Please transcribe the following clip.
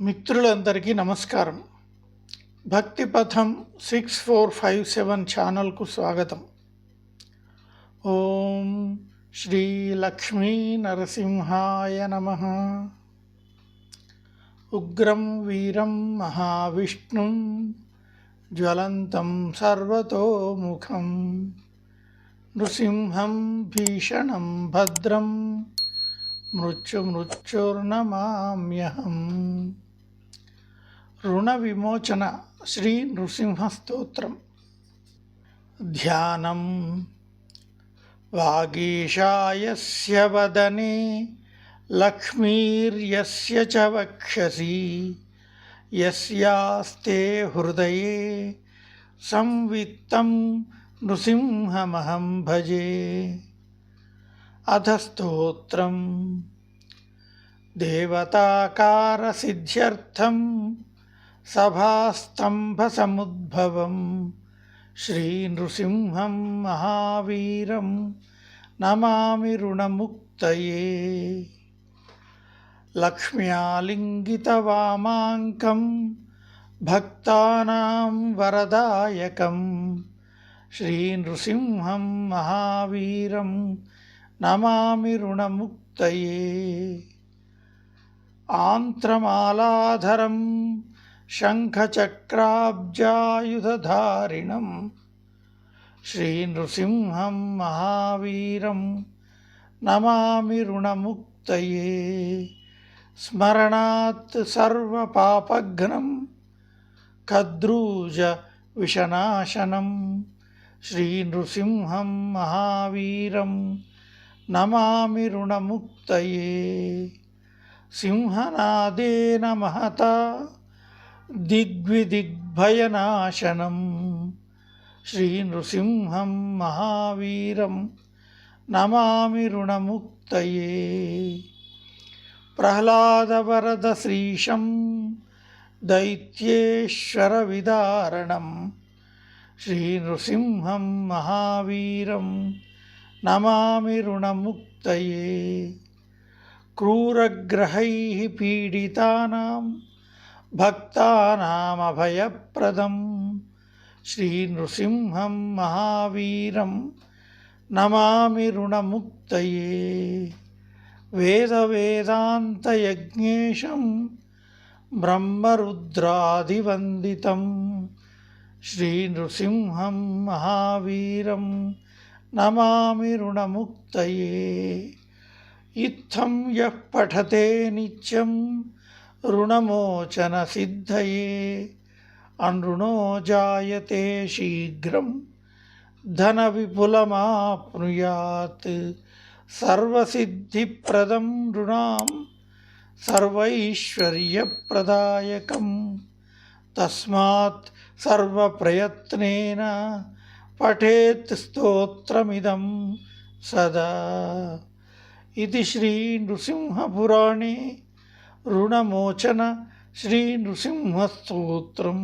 మిత్రులందరికీ నమస్కారం. భక్తి పథం సిక్స్ ఫోర్ ఫైవ్ సెవెన్ ఛానల్కు స్వాగతం. ఓం శ్రీ లక్ష్మీ నరసింహాయ నమ. ఉగ్రం వీరం మహావిష్ణుం జ్వలంతం సర్వతోముఖం నృసింహం భీషణం భద్రం మృత్యుమృత్యుర్నమామ్యహం. రుణ విమోచన శ్రీ నృసింహ స్తోత్రం ధ్యానం వాగీషాయస్య వదనే లక్ష్మీర్యస్య చ వక్షసి యస్యాస్తే హృదయే సంవిత్తం నృసింహమహం భజే అధస్తోత్రం దేవతాకారసిద్ధ్యర్థం సభాస్తంభసముద్భవం. శ్రీనృసింహం మహావీరం నమామి రుణముక్తయే. లక్ష్మ్యాలింగితవామాంకం భక్తానాం వరదాయకం. శ్రీనృసింహం మహావీరం నమామి రుణముక్తయే. ఆంత్రమాలాధరం శంఖచక్రాబ్జాయుధారిణం శ్రీనృసింహం మహావీరం నమామి రుణముక్తయే. స్మరణాత్ సర్వపాపఘ్నం కద్రూజ విషనాశనం శ్రీనృసింహం మహావీరం నమామి రుణముక్తయే. సింహనాదేన మహత దిగ్విదిగ్భయనాశనం శ్రీ నృసింహం మహావీరం నమామి రుణముక్తయే ప్రహ్లాదవరద శ్రీశం దైత్యేశ్వరవిదారణం శ్రీనృసింహం మహావీరం నమామి రుణముక్తయే క్రూరగ్రహై పీడితానాం భక్తానామభయప్రదం శ్రీనృసింహం మహావీరం నమామి రుణముక్తయే వేదవేదాంతయజ్ఞేశం బ్రహ్మరుద్రాదివందితం శ్రీ నృసింహం మహావీరం నమామి రుణముక్తయే ఇత్థం యః పఠతే నిత్యం రుణమోచనసిద్ధయే అనృణో జాయతే శీఘ్రం ధన విపులమాప్నుయాత్ సర్వసిద్ధిప్రదం నృణాం సర్వైశ్వర్యప్రదాయకం తస్మాత్ సర్వప్రయత్నేన పఠేత్ స్తోత్రమిదం సదా. ఇది శ్రీ నృసింహపురాణే. రుణమోచన శ్రీ నృసింహస్తోత్రం